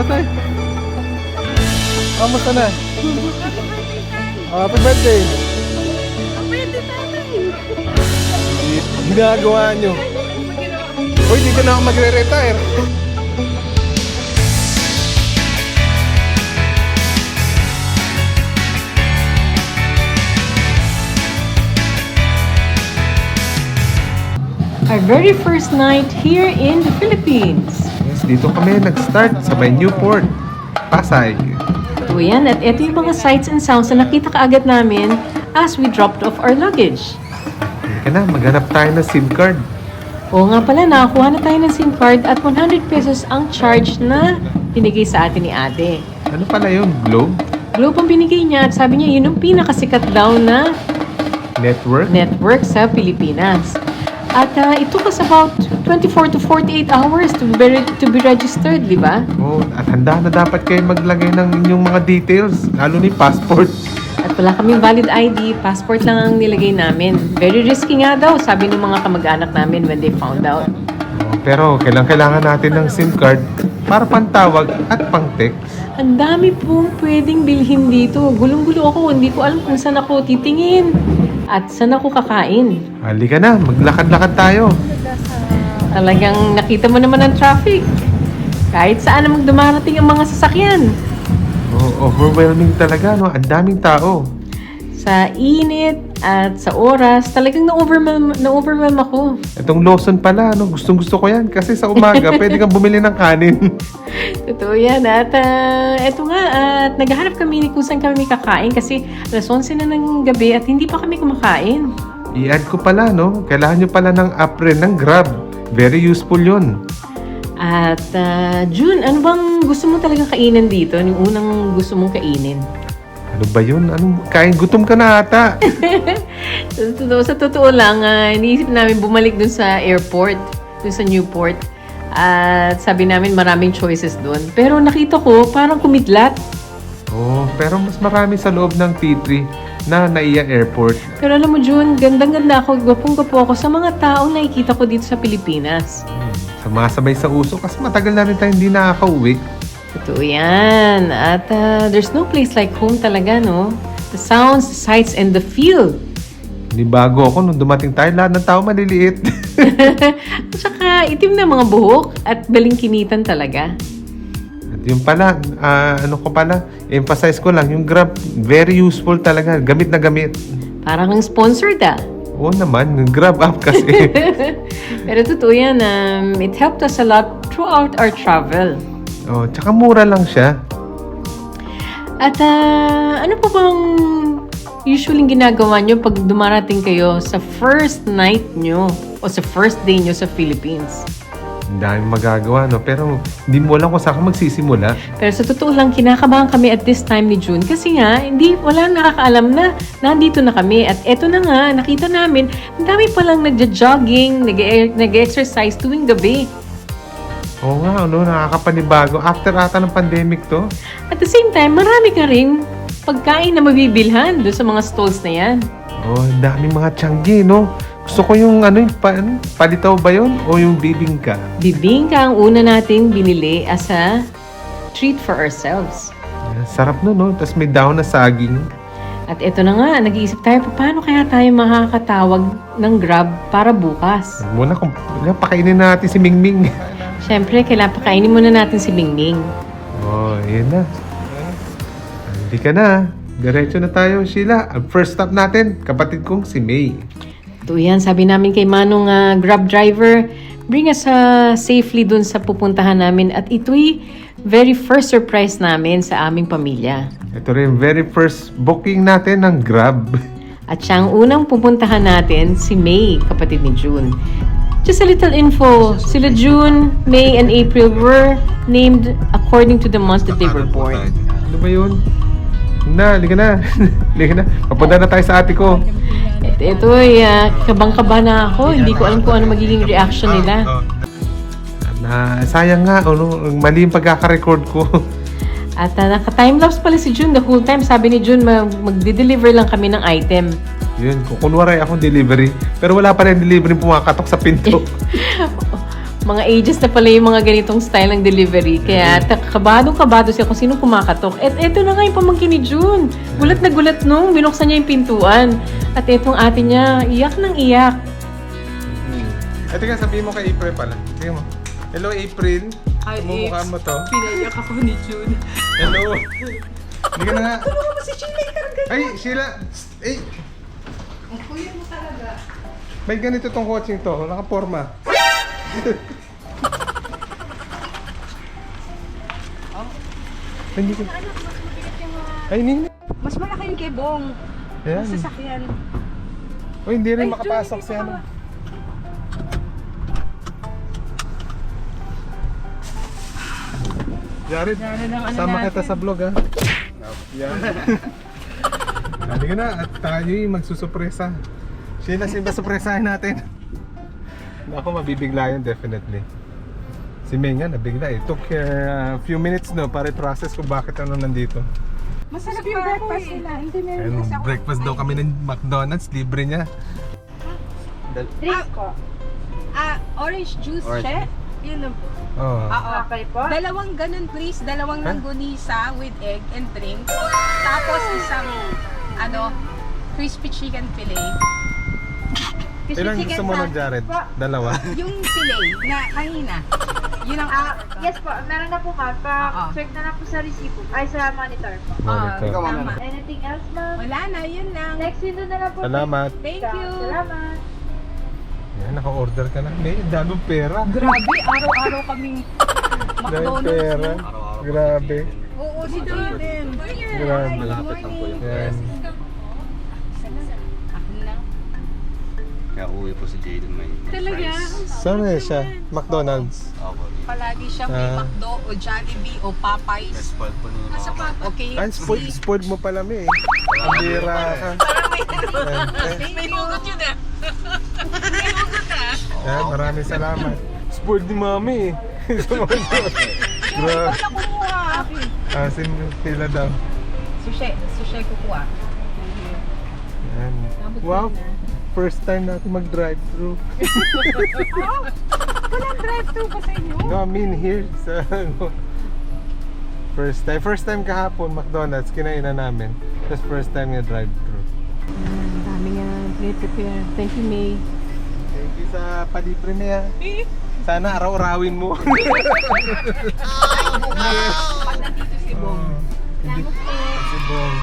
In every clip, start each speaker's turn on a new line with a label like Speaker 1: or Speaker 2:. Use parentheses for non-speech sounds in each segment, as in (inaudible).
Speaker 1: ate. Kamusta na? Ah, Happy birthday.
Speaker 2: Pwede tatay.
Speaker 1: Ginagawa nyo. Uy, dito na ako magre-retire.
Speaker 2: Our very first night here in the Philippines.
Speaker 1: Dito kami nag-start sa may Newport, Pasay.
Speaker 2: So yan, at ito yung mga sights and sounds na nakita kaagad namin as we dropped off our luggage.
Speaker 1: Halika na, maghanap tayo ng SIM card.
Speaker 2: Oo nga pala, nakakuha na tayo ng SIM card at 100 pesos ang charge na binigay sa atin ni ate.
Speaker 1: Ano pala yun? Globe?
Speaker 2: Globe ang binigay niya at sabi niya yun yung pinakasikat daw na
Speaker 1: Network?
Speaker 2: network sa Pilipinas. At uh, it took us about 24 to 48 hours to be, to be registered, di ba?
Speaker 1: Oh, at handa na dapat kayo maglagay ng inyong mga details, lalo ni passport.
Speaker 2: At wala kaming valid ID, passport lang ang nilagay namin. Very risky nga daw, sabi ng mga kamag-anak namin when they found out.
Speaker 1: Oh, pero kailangan kailangan natin ng SIM card para pantawag at pang-text.
Speaker 2: Ang dami pong pwedeng bilhin dito. Gulong-gulo ako, hindi ko alam kung saan ako titingin. At saan ako kakain.
Speaker 1: Halika na, maglakad-lakad tayo.
Speaker 2: Talagang nakita mo naman ang traffic. Kahit saan namang dumarating ang mga sasakyan.
Speaker 1: Oh, overwhelming talaga, no? Ang daming tao.
Speaker 2: Sa init at sa oras, talagang na-overwhelm, na-overwhelm ako.
Speaker 1: Itong Lawson pala, no? Gustong gusto ko yan. Kasi sa umaga, (laughs) pwede kang bumili ng kanin.
Speaker 2: Totoo yan. At ah, eto nga, at naghahanap kami ni kung saan kami kakain kasi alas 11 na ng gabi at hindi pa kami kumakain.
Speaker 1: I-add ko pala, no? Kailangan nyo pala ng app rin ng Grab. Very useful yun.
Speaker 2: At ah, June, ano bang gusto mo talagang kainin dito? Yung unang gusto mong kainin?
Speaker 1: Ano ba yun? Anong kain? Gutom ka na ata. (laughs)
Speaker 2: Sa totoo, lang, ah, iniisip namin bumalik dun sa airport, dun sa Newport. At sabi namin maraming choices dun. Pero nakita ko, parang kumidlat.
Speaker 1: oh, pero mas marami sa loob ng T3 na naiya airport.
Speaker 2: Pero alam mo, June, gandang-ganda ako, gwapong-gwapo ako sa mga taong nakikita ko dito sa Pilipinas.
Speaker 1: Sumasabay sa uso kasi matagal na rin tayo hindi nakaka-uwi.
Speaker 2: Totoo yan. At ah, there's no place like home talaga, no? The sounds, the sights, and the feel.
Speaker 1: Hindi bago ako nung dumating tayo, lahat ng tao maliliit. (laughs)
Speaker 2: At saka itim na mga buhok at balingkinitan talaga.
Speaker 1: At yung pala, ah, ano ko pala, emphasize ko lang, yung Grab, very useful talaga. Gamit na gamit.
Speaker 2: Parang ang sponsored ah.
Speaker 1: Oo naman, Grab app kasi. (laughs)
Speaker 2: Pero totoo yan, um, it helped us a lot throughout our travel.
Speaker 1: Oh, tsaka mura lang siya.
Speaker 2: At ah, ano po bang usually ginagawa nyo pag dumarating kayo sa first night nyo o sa first day nyo sa Philippines?
Speaker 1: Ang daming magagawa, no? Pero hindi mo alam kung saan ka magsisimula.
Speaker 2: Pero sa totoo lang, kinakabahan kami at this time ni June kasi nga, hindi, wala nakakaalam na nandito na kami. At eto na nga, nakita namin, ang dami palang nagja-jogging, nag- nag-exercise tuwing gabi.
Speaker 1: Oo nga, ano, nakakapanibago. After ata ng pandemic to.
Speaker 2: At the same time, marami ka rin pagkain na mabibilhan doon sa mga stalls na yan.
Speaker 1: Oh, daming mga tiyanggi, no? Gusto ko yung ano, yung pa, ano, palitaw ba yun? O yung bibingka?
Speaker 2: Bibingka ang una nating binili as a treat for ourselves.
Speaker 1: Yan, Sarap no, no? Tapos may daon na saging.
Speaker 2: At eto na nga, nag-iisip tayo, paano kaya tayo makakatawag ng Grab para bukas?
Speaker 1: Muna kung pakainin natin si Mingming. (laughs)
Speaker 2: Siyempre, kailangan pakainin muna natin si Mingming.
Speaker 1: oh, yun na. Hindi ka na. Diretso na tayo, Sheila. Ang first stop natin, kapatid kong si May.
Speaker 2: Ito yan, sabi namin kay Manong ah, Grab driver, bring us ah, safely dun sa pupuntahan namin. At ito'y very first surprise namin sa aming pamilya.
Speaker 1: Ito rin, very first booking natin ng Grab.
Speaker 2: At siya ang unang pupuntahan natin, si May, kapatid ni June. Just a little info, sila June, May, and April were named according to the month that they were born.
Speaker 1: Ano ba yun? Na, liga na. (laughs) liga na. Papunta na tayo sa ate ko.
Speaker 2: Ito ay ah, kabang-kaba na ako. Hindi ko alam kung ano magiging reaction nila.
Speaker 1: Na, sayang nga, ano, mali yung pagkaka-record ko. (laughs)
Speaker 2: At uh, naka-timelapse pala si June the whole time. Sabi ni June, mag- magde-deliver lang kami ng item.
Speaker 1: Yun, kung kunwari akong delivery. Pero wala pa rin delivery pumakatok sa pinto. (laughs)
Speaker 2: mga ages na pala yung mga ganitong style ng delivery. Kaya kabado-kabado siya kung sino kumakatok. At eto na nga yung pamangkin ni June. Gulat na gulat nung binuksan niya yung pintuan. At etong ate niya, iyak ng iyak.
Speaker 3: Ito nga, sabihin mo kay April pala. Sige mo. Hello, April.
Speaker 2: Hi,
Speaker 3: Mumukha mo to.
Speaker 2: Pinaiyak ako ni June.
Speaker 3: Hello. Hindi ka na nga. Ay, Sheila. Psst, Eh.
Speaker 2: Ang kuya mo talaga.
Speaker 3: May ganito tong coaching to. Nakaporma. (laughs) Hindi ko. Ay, hindi.
Speaker 4: Mas malaki yung kay Bong.
Speaker 3: Ayan.
Speaker 4: Mas sasakyan.
Speaker 3: Uy, hindi rin
Speaker 4: Ay,
Speaker 3: makapasok
Speaker 4: Jun,
Speaker 3: si ano. Jared,
Speaker 4: Jared, ang ano
Speaker 3: sama
Speaker 4: natin.
Speaker 3: kita sa vlog ha. Yan. Halika na at tayo yung magsusupresa. Sheila, sino ba supresahin natin? Ako, mabibigla yun definitely. Si May nga, nabigla eh. Took a few minutes no para i-process kung bakit ano nandito.
Speaker 4: Masarap yung breakfast nila. Hindi meron
Speaker 3: And
Speaker 4: kasi ako.
Speaker 3: breakfast daw kami ng McDonald's, libre niya.
Speaker 4: Drink ko. Ah, orange juice,
Speaker 5: Orange.
Speaker 4: che? Yun lang po.
Speaker 3: Oh.
Speaker 4: Oo. Okay po. Dalawang ganun please. Dalawang
Speaker 3: Huh?
Speaker 4: langgonisa with egg and drink. Tapos isang, ano, crispy chicken fillet.
Speaker 3: Ilan gusto mo nun, Jared? Dalawa? (laughs)
Speaker 4: Yung fillet na kanina. Yun ang
Speaker 6: Ah, yes po, meron na po ma'am. Pa-check na lang po sa resipo. Ay, sa monitor po.
Speaker 3: Monitor.
Speaker 5: Ikaw,
Speaker 4: Tama.
Speaker 6: Anything else, ma'am?
Speaker 4: Wala na, yun lang.
Speaker 6: Next window na lang po.
Speaker 3: Salamat.
Speaker 4: Thank you.
Speaker 6: Salamat.
Speaker 3: Yan, naka-order ka na. May daming pera.
Speaker 4: Grabe, araw-araw kaming (laughs)
Speaker 3: Daming
Speaker 4: McDonald's.
Speaker 3: pera.
Speaker 5: Araw-araw
Speaker 3: Grabe.
Speaker 4: Oo, si Jordan.
Speaker 3: Grabe.
Speaker 5: Malapit lang po yung
Speaker 3: Yan.
Speaker 4: Ako na.
Speaker 5: Kaya uwi po si Jaden may
Speaker 2: Talaga?
Speaker 5: fries.
Speaker 3: Saan na siya? McDonald's.
Speaker 5: Opo.
Speaker 4: Palagi siyang may
Speaker 3: Ah.
Speaker 4: McDo o Jollibee o Popeyes.
Speaker 5: Spoiled po ni
Speaker 4: Nasa
Speaker 5: mama.
Speaker 4: Papa. Okay.
Speaker 3: Ay, spoiled, spoiled mo pala, May. Ang bira ka. Eh,
Speaker 4: May hugot (laughs) yun ah.
Speaker 3: Yan, maraming salamat. Spoiled ni Mami. (laughs) Grabe.
Speaker 4: Wala kumuha.
Speaker 3: Asin sila daw.
Speaker 4: Sushi. Sushi kukuha.
Speaker 3: Yan. Wow. First time natin mag-drive-thru. (laughs)
Speaker 4: Walang drive-thru ba sa inyo?
Speaker 3: No, I mean here sa ano. First time. First time kahapon, McDonald's, kinainan namin. Tapos first time nga drive-thru.
Speaker 2: Ang dami nga prepare. Thank you, May.
Speaker 3: You sa palibre niya. Sana araw-arawin mo. (laughs)
Speaker 4: Pag nandito si Bong.
Speaker 3: Hindi. Si Bong.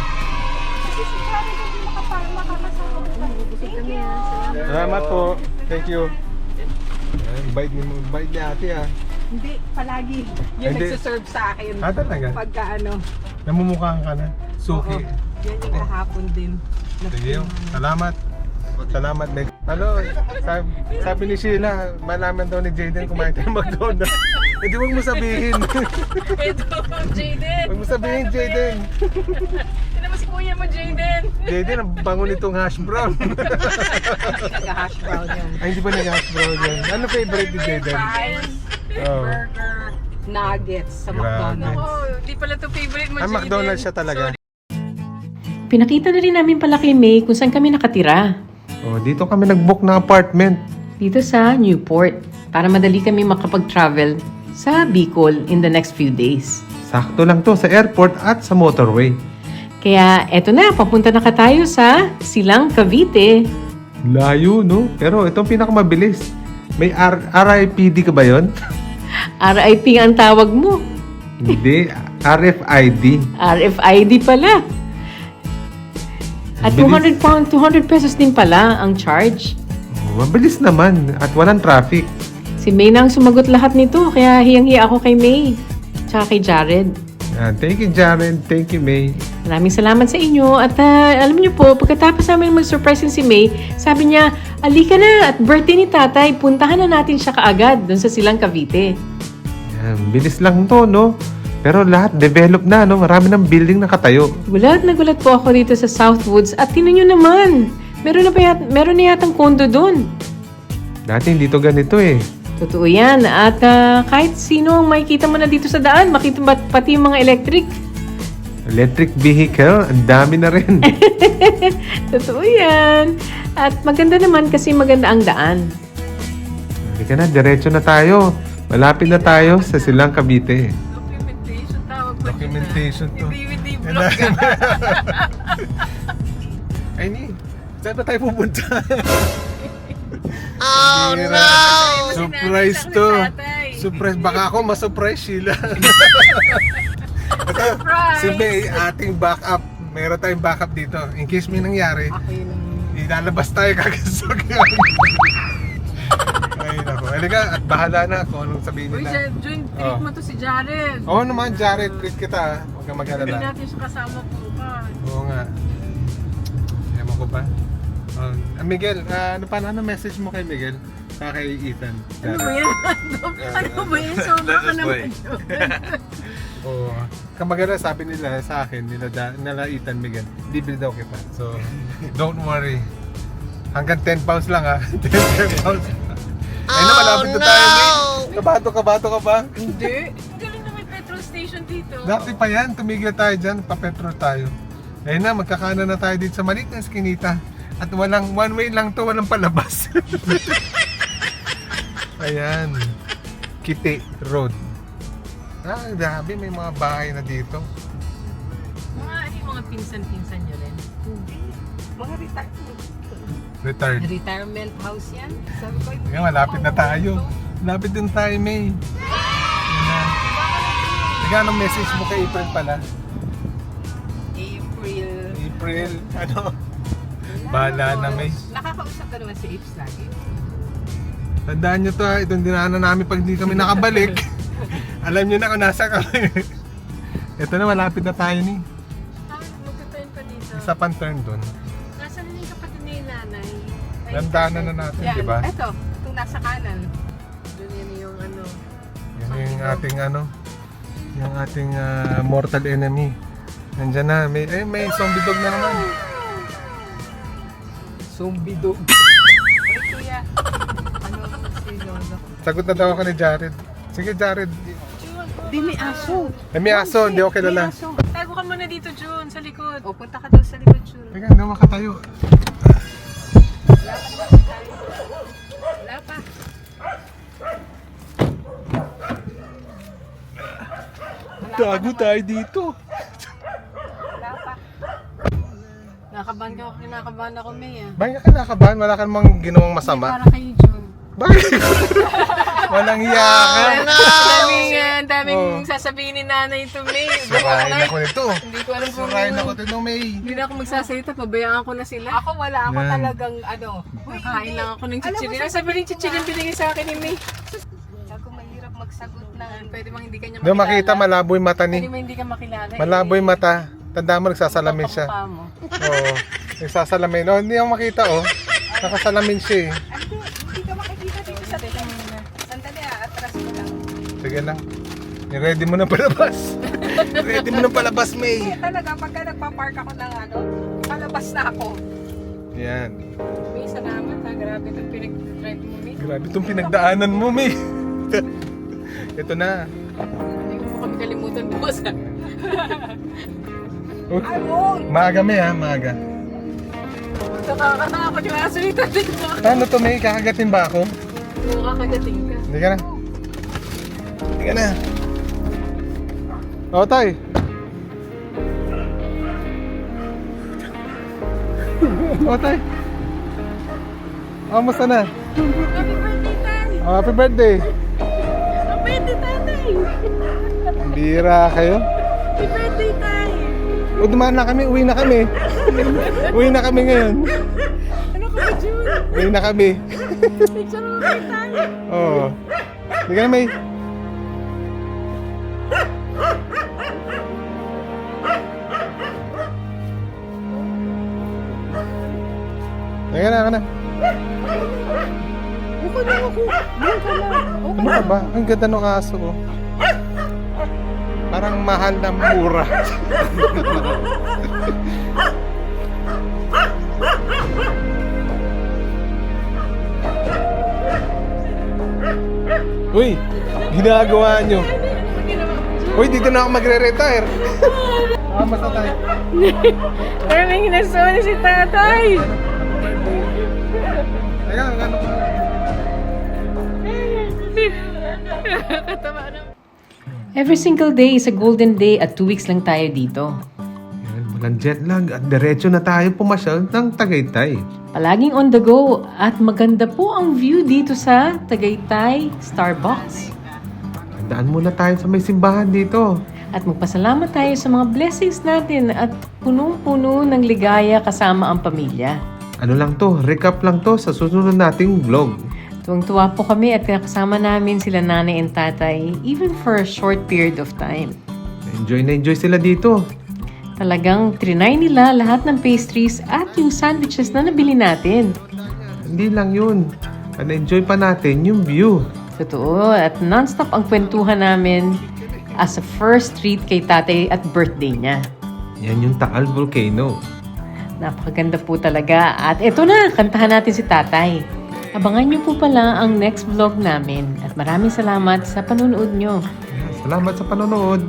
Speaker 4: Kasi si Charlie hindi makapag makakasama mo kami. Thank you.
Speaker 3: Salamat po. Thank you. Ayan, bait ni mo, bait ni ate ah.
Speaker 4: Hindi, palagi. (laughs) Yung
Speaker 3: Hindi.
Speaker 4: nagsiserve sa akin.
Speaker 3: Ah, talaga?
Speaker 4: Pagka ano.
Speaker 3: Namumukhaan ka na. Suki.
Speaker 4: Oo. Yan yung kahapon din.
Speaker 3: Sige, salamat. Salamat, Meg. Ano, sabi, sabi ni Sheila, malaman daw ni Jaden kumain tayo McDonald's. (laughs) Hindi wag mo sabihin.
Speaker 4: Ito, Jaden.
Speaker 3: Wag mo sabihin, Jaden.
Speaker 4: Ito naman si kuya mo, Jaden.
Speaker 3: Jaden, ang bango nitong hash brown.
Speaker 4: Nag-hash brown yun.
Speaker 3: Ay, hindi ba nag-hash brown yun? Ano favorite ni Jaden?
Speaker 4: Fries,
Speaker 3: Oh.
Speaker 4: burger, nuggets sa. McDonald's.
Speaker 2: Oh, di pala to favorite mo,
Speaker 3: Ang McDonald's siya talaga.
Speaker 2: Pinakita na rin namin pala kay May kung saan kami nakatira.
Speaker 3: Oh, dito kami nag-book ng apartment.
Speaker 2: Dito sa Newport. Para madali kami makapag-travel sa Bicol in the next few days.
Speaker 3: Sakto lang to sa airport at sa motorway.
Speaker 2: Kaya eto na, papunta na ka tayo sa Silang Cavite.
Speaker 3: Layo, no? Pero itong pinakamabilis. May R- RIPD ka ba yon? (laughs)
Speaker 2: RIP ang tawag mo.
Speaker 3: Hindi, RFID.
Speaker 2: RFID pala. At
Speaker 3: Bilis.
Speaker 2: 200 pound, 200 pesos din pala ang charge.
Speaker 3: Oh, mabilis naman at walang traffic.
Speaker 2: Si May na ang sumagot lahat nito, kaya hiyang-hiya ako kay May. Tsaka kay Jared.
Speaker 3: Yan. Thank you, Jaren. Thank you, May.
Speaker 2: Maraming salamat sa inyo. At ah, alam niyo po, pagkatapos namin mag-surprise si May, sabi niya, alika na at birthday ni tatay, puntahan na natin siya kaagad doon sa Silang Cavite.
Speaker 3: Yan. Bilis lang to, no? Pero lahat develop na, no? Marami ng building na katayo.
Speaker 2: Gulat na gulat po ako dito sa Southwoods at tinan niyo naman, meron na, pa yat, meron na yatang kondo doon.
Speaker 3: Dati hindi to ganito eh.
Speaker 2: Totoo yan. At ah, kahit sino ang makikita mo na dito sa daan, makita ba pati yung mga electric.
Speaker 3: Electric vehicle, ang dami na rin. (laughs)
Speaker 2: Totoo yan. At maganda naman kasi maganda ang daan.
Speaker 3: Halika na, diretso na tayo. Malapit na tayo sa Silang Cavite.
Speaker 4: Documentation
Speaker 3: to.
Speaker 4: DVD
Speaker 3: Yan na. Ay, ni. Saan ba tayo pupunta? oh, no! Surprise to. Surprise. Baka ako masurprise Sheila. Ito, si May, ating backup. Meron tayong backup dito. In case may nangyari,
Speaker 4: ang...
Speaker 3: ilalabas tayo kagad sa (laughs) Ay, nako. Halika, at bahala na kung anong sabihin
Speaker 4: Uy,
Speaker 3: nila.
Speaker 4: siya, Jun, treat
Speaker 3: Oh.
Speaker 4: mo to si Jared.
Speaker 3: Oo naman, Jared, treat kita. ah. Huwag kang
Speaker 4: Hindi
Speaker 3: mag-alala.
Speaker 4: natin siya kasama bukas.
Speaker 3: Oo nga. Ewan ko ba? Oh, ah, Miguel, ah, ano pa ano message mo kay Miguel? Sa kay Ethan.
Speaker 4: Ano ba yan? ano ba yan? Sobra ka naman. (laughs)
Speaker 3: Oo. Kamagana sabi nila sa akin, nila, da, nila Ethan Miguel, libre daw kita. So, don't worry. Hanggang 10 pounds lang ha. 10, 10 pounds. Ay na, malapit na tayo. May. Kabato, kabato ka ba?
Speaker 4: Hindi. Galing na may petrol station dito.
Speaker 3: Dati pa yan, tumigil tayo dyan, papetrol tayo. Ayun na, magkakana na tayo dito sa maliit na skinita. At walang, one way lang to, walang palabas. (laughs) Ayan. Kiti Road. Ah, grabe, may mga bahay na dito.
Speaker 4: Mga, ano yung mga pinsan-pinsan nyo rin? Hindi. Mga retirement.
Speaker 3: Retired.
Speaker 4: Retirement house yan? Sabi ko,
Speaker 3: Kaya malapit na tayo. Malapit din tayo, May. Ayan na. Teka, anong message mo kay April pala?
Speaker 4: April.
Speaker 3: April, ano? Bahala na, May.
Speaker 4: Nakakausap ka naman si Apes lagi.
Speaker 3: Tandaan nyo to ha, itong dinaanan namin pag hindi kami nakabalik. (laughs) Alam nyo na kung nasa kami. Ito na, malapit na tayo ni.
Speaker 4: Ah, magta-turn pa dito.
Speaker 3: Isa pang turn doon.
Speaker 4: Ay,
Speaker 3: Landaanan na natin,
Speaker 4: Yan.
Speaker 3: di ba?
Speaker 4: Eto, itong nasa kanan. Doon yun yung ano.
Speaker 3: Yan yung ating ano, yung ating ah, mortal enemy. Nandyan na, may, eh, may zombie dog na naman.
Speaker 4: Zombie dog. Ay, kuya. Ano Lolo?
Speaker 3: Sagot na daw ako ni Jared. Sige Jared,
Speaker 4: Di may aso.
Speaker 3: eh, may aso, hindi ako kilala.
Speaker 4: Tago ka muna dito, Jun, sa likod. O, punta ka daw sa likod, Jun.
Speaker 3: Teka, hindi ako makatayo. Tago tayo dito.
Speaker 4: Nakabahan ka ako, kinakabahan ako, May, ah.
Speaker 3: Bakit ka kinakabahan? Wala ka namang ginawang masama.
Speaker 4: Para kay Jun.
Speaker 3: Bakit? (laughs) Walang hiya ka.
Speaker 4: Daming, ah, daming
Speaker 3: Oh.
Speaker 4: sasabihin ni nanay ito, May. (laughs)
Speaker 3: Surahin ako nito.
Speaker 4: Hindi ko alam kung
Speaker 3: Surahin ako nito, May.
Speaker 4: Hindi na ako magsasalita, pabayaan ko na sila. Ako wala, ako
Speaker 3: Yan.
Speaker 4: talagang ano. Kakain lang ako ng chichirin. Ang sabi ng chichirin binigay sa akin ni May. Ako mahirap magsagot na. Pwede bang hindi kanya
Speaker 3: Hindi mo makita, malabo yung mata
Speaker 4: Pwede
Speaker 3: ni.
Speaker 4: mo hindi ka makilala.
Speaker 3: Malabo yung mata. Tanda mo, nagsasalamin siya.
Speaker 4: Mo.
Speaker 3: Oo. Nagsasalamin. Oh, hindi ako makita, oh. Nakasalamin siya, eh.
Speaker 4: Hindi ka makikita dito sa muna. Sandali ah, atras mo lang.
Speaker 3: Sige lang. I-ready mo na palabas. (laughs) ready mo na palabas, May.
Speaker 4: Talaga, pagka nagpa-park ako ng ano, palabas na ako.
Speaker 3: Yan.
Speaker 4: May salamat ha, grabe itong pinag-drive mo, May.
Speaker 3: Grabe itong pinagdaanan mo, May. (laughs) Ito na.
Speaker 4: Hindi ko po kami kalimutan bukas ha.
Speaker 3: Oh, maaga, May, ha? Maaga.
Speaker 4: Nakakatakot yung aso nito dito.
Speaker 3: Paano to, May? Kakagatin ba ako?
Speaker 4: Nakakagating ka.
Speaker 3: Hindi ka na. Hindi ka na. O, tay. O, tay. Kamusta na?
Speaker 4: Happy birthday, Tay!
Speaker 3: Happy birthday. Bira kayo.
Speaker 4: Happy birthday, Tay!
Speaker 3: O, dumaan na kami. Uwi na kami. Uwi na kami ngayon.
Speaker 4: Ano ka ba, June?
Speaker 3: Uwi na kami.
Speaker 4: Picture mo kay Tay!
Speaker 3: Oo. Hindi ka na, May. Teka na, ka na.
Speaker 4: Buko na ako! Buko ka lang!
Speaker 3: Ano ka ba? Ang ganda ng aso ko. Parang mahal na mura. Uy, ginagawa nyo. Uy, dito na ako magre-retire. (laughs) Ah, basta tayo.
Speaker 4: Pero may hinasoni si Tatay!
Speaker 3: Teka, ano (laughs)
Speaker 2: Every single day is a golden day at two weeks lang tayo dito.
Speaker 1: Yan, walang jet lag at diretso na tayo pumasyal ng Tagaytay.
Speaker 2: Palaging on the go at maganda po ang view dito sa Tagaytay Starbucks.
Speaker 1: Daan muna tayo sa may simbahan dito.
Speaker 2: At magpasalamat tayo sa mga blessings natin at punong-puno ng ligaya kasama ang pamilya.
Speaker 1: Ano lang to, recap lang to sa susunod nating vlog.
Speaker 2: Tuwang-tuwa po kami at kasama namin sila nanay and tatay even for a short period of time.
Speaker 1: Enjoy na enjoy sila dito.
Speaker 2: Talagang trinay nila lahat ng pastries at yung sandwiches na nabili natin.
Speaker 1: Hindi lang yun. enjoy pa natin yung view.
Speaker 2: Totoo, at non-stop ang kwentuhan namin as a first treat kay tatay at birthday niya.
Speaker 1: Yan yung Taal Volcano.
Speaker 2: Napakaganda po talaga. At eto na, kantahan natin si tatay. Abangan niyo po pala ang next vlog namin. At maraming salamat sa panonood niyo.
Speaker 1: Salamat sa panonood.